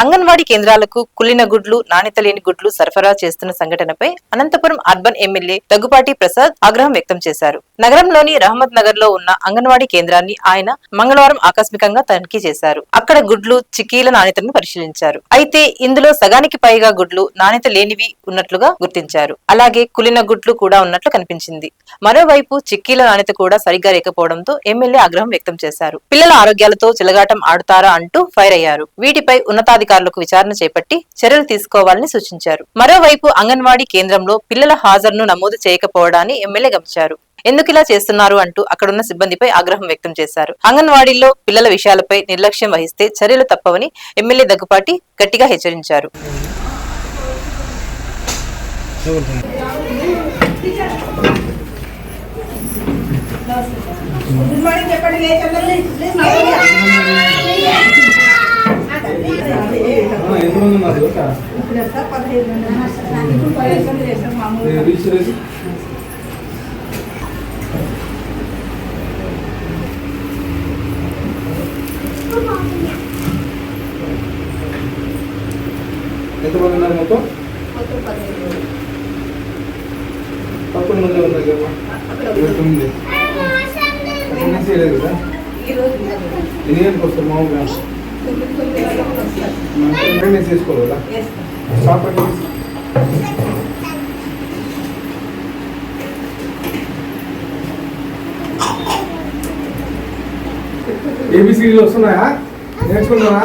అంగన్వాడీ కేంద్రాలకు కుళ్ళిన గుడ్లు నాణ్యత లేని గుడ్లు సరఫరా చేస్తున్న సంఘటనపై అనంతపురం అర్బన్ ఎమ్మెల్యే దగ్గుపాటి ప్రసాద్ ఆగ్రహం వ్యక్తం చేశారు. నగరంలోని రహమద్ నగర్లో ఉన్న అంగన్వాడీ కేంద్రాన్ని ఆయన మంగళవారం ఆకస్మికంగా తనిఖీ చేశారు. అక్కడ గుడ్లు చిక్కీల నాణ్యతను పరిశీలించారు. అయితే ఇందులో సగానికి పైగా గుడ్లు నాణ్యత లేనివి ఉన్నట్లుగా గుర్తించారు. అలాగే కులిన గుడ్లు కూడా ఉన్నట్లు కనిపించింది. మరోవైపు చిక్కీల నాణ్యత కూడా సరిగ్గా లేకపోవడంతో ఎమ్మెల్యే ఆగ్రహం వ్యక్తం చేశారు. పిల్లల ఆరోగ్యాలతో చిలగాటం ఆడుతారా అంటూ ఫైర్ అయ్యారు. వీటిపై ఉన్నతాధికారులకు విచారణ చేపట్టి చర్యలు తీసుకోవాలని సూచించారు. మరోవైపు అంగన్వాడీ కేంద్రంలో పిల్లల హాజరును నమోదు చేయకపోవడాన్ని ఎమ్మెల్యే గమనించారు. ఎందుకు ఇలా చేస్తున్నారు అంటూ అక్కడున్న సిబ్బందిపై ఆగ్రహం వ్యక్తం చేశారు. అంగన్వాడీలో పిల్లల విషయాలపై నిర్లక్ష్యం వహిస్తే చర్యలు తప్పవని ఎమ్మెల్యే దగ్గుపాటి గట్టిగా హెచ్చరించారు. గుడ్ మార్నింగ్ చెప్పండి. ప్లీజ్ ఎంతమంది ఉన్నారు మొత్తం పదిహేను మంది. ఉన్నారు కదా ఇరవై తొమ్మిది. ఎన్ని వస్తారు మామూలుగా అటెండెన్స్ ఏబిసిడీలు వస్తున్నాయా? నేర్చుకున్నారా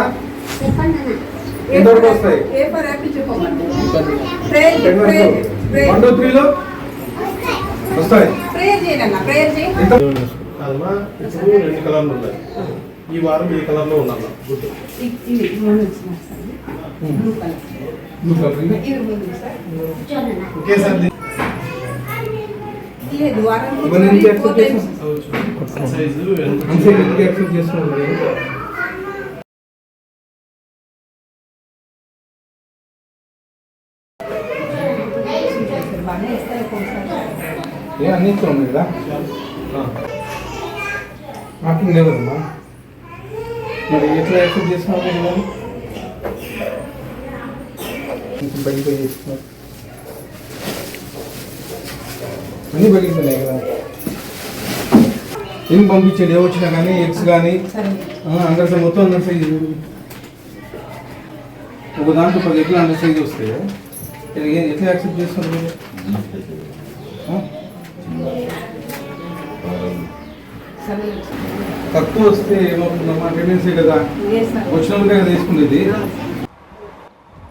ఎంతవరకు వస్తాయి? వన్ టూ త్రీలో వస్తాయి. ఇప్పుడు రెండు కలర్లు ఉన్నాయి. ఈ వారం ఈ sir. Blue colour blue colour ఇది? ఇవి ముందు సార్ లేదు వారం. సైజు? అంతే యాక్సెప్ట్ ఏ అన్ని ఇచ్చాం కదా. మార్కింగ్ లేదమ్మా మరి ఎట్లా యాక్సెప్ట్ చేస్తున్నారు మీరు? కొంచెం బయటికి చేస్తున్నారు. అన్నీ బయటికి కదా. ఏం పంపించాడు ఏ వచ్చినా కానీ ఎగ్స్ కానీ సరే. అండర్ సైజ్ మొత్తం అండర్ సైజ్. ఒక దాంట్లో పది ఎట్లా అండర్ సైజ్ వస్తాయి? ఎట్లా యాక్సెప్ట్ చేస్తున్నారు మీరు? సరే. తక్కువ వస్తే ఏమవుతుందమ్మా? టెండెన్సీ కదా? వచ్చినప్పుడే కదా తీసుకునేది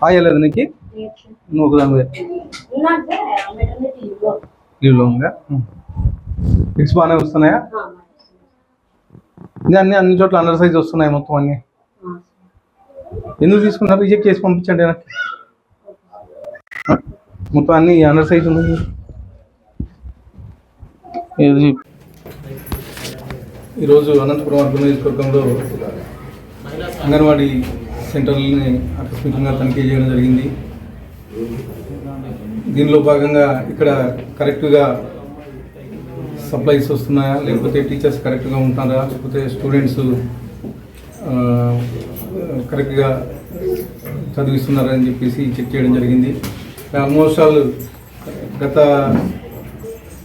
ఆయలేదు నీకు? నువ్వు ఒకదాని లీవ్లో ఉందా? ఫిక్స్ బాగానే వస్తున్నాయా? ఇది అన్ని అన్ని చోట్ల అండర్ సైజ్ వస్తున్నాయి మొత్తం అన్ని. ఎందుకు తీసుకున్నారు? రిజెక్ట్ చేసి పంపించండి ఆ? మొత్తం అన్ని అండర్ సైజ్ ఉన్నాయి. ఇది ఈరోజు అనంతపురం అర్బన్ నియోజకవర్గంలో అంగన్వాడీ సెంటర్లని ఆకస్మికంగా తనిఖీ చేయడం జరిగింది. దీనిలో భాగంగా ఇక్కడ కరెక్ట్గా సప్లైస్ వస్తున్నాయా? లేకపోతే టీచర్స్ కరెక్ట్గా ఉంటున్నారా లేకపోతే స్టూడెంట్స్ కరెక్ట్గా చదివిస్తున్నారని చెప్పేసి చెక్ చేయడం జరిగింది. ఆల్మోస్ట్ ఆల్ గత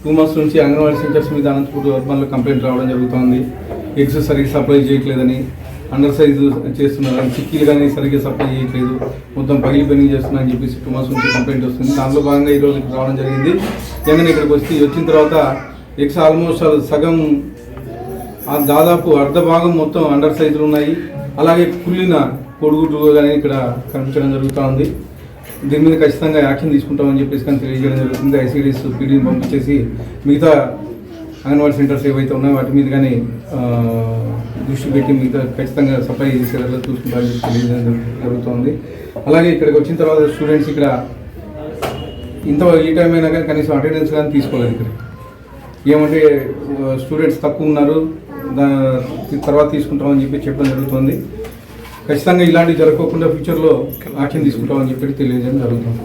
టూ మంత్స్ నుంచి అంగన్వాడీ సెంటర్స్ మీద అనంతపూర్ అర్బన్లో కంప్లైంట్ రావడం జరుగుతోంది. ఎగ్స్ సరిగ్గా సప్లై చేయట్లేదని అండర్ సైజు చేస్తున్నారని చిక్కీలు కానీ సరిగ్గా సప్లై చేయట్లేదు. మొత్తం పగిలి పని చేస్తున్నారని చెప్పేసి టూ మంత్స్ నుంచి కంప్లైంట్ వస్తుంది. దానిలో భాగంగా ఈరోజు రావడం జరిగింది. జగన్ ఇక్కడికి వచ్చి వచ్చిన తర్వాత ఎగ్స్ ఆల్మోస్ట్ ఆల్ సగం దాదాపు అర్ధ భాగం మొత్తం అండర్ సైజులు ఉన్నాయి. అలాగే కుళ్ళిన కొడుగుడ్లు కానీ ఇక్కడ కనిపించడం జరుగుతూ ఉంది దీని మీద ఖచ్చితంగా యాక్షన్ తీసుకుంటామని చెప్పేసి కానీ తెలియజేయడం జరుగుతుంది. ఐసీడీఎస్ పీడీని పంపించేసి మిగతా అంగన్వాడీ సెంటర్స్ ఏవైతే ఉన్నాయో వాటి మీద కానీ దృష్టి పెట్టి మిగతా ఖచ్చితంగా సప్లై చేసేలా చూసుకుంటామని చెప్పి తెలియజేయడం జరుగుతుంది. జరుగుతోంది అలాగే ఇక్కడికి వచ్చిన తర్వాత స్టూడెంట్స్ ఇక్కడ ఇంత ఈ టైం అయినా కానీ కనీసం అటెండెన్స్ కానీ తీసుకోలేదు ఇక్కడ. ఏమంటే స్టూడెంట్స్ తక్కువ ఉన్నారు. దా తర్వాత తీసుకుంటామని చెప్పి చెప్పడం జరుగుతుంది. ఖచ్చితంగా ఇలాంటివి జరగకుండా ఫ్యూచర్లో యాక్షన్ తీసుకుంటామని చెప్పి తెలియజేయడం జరుగుతుంది.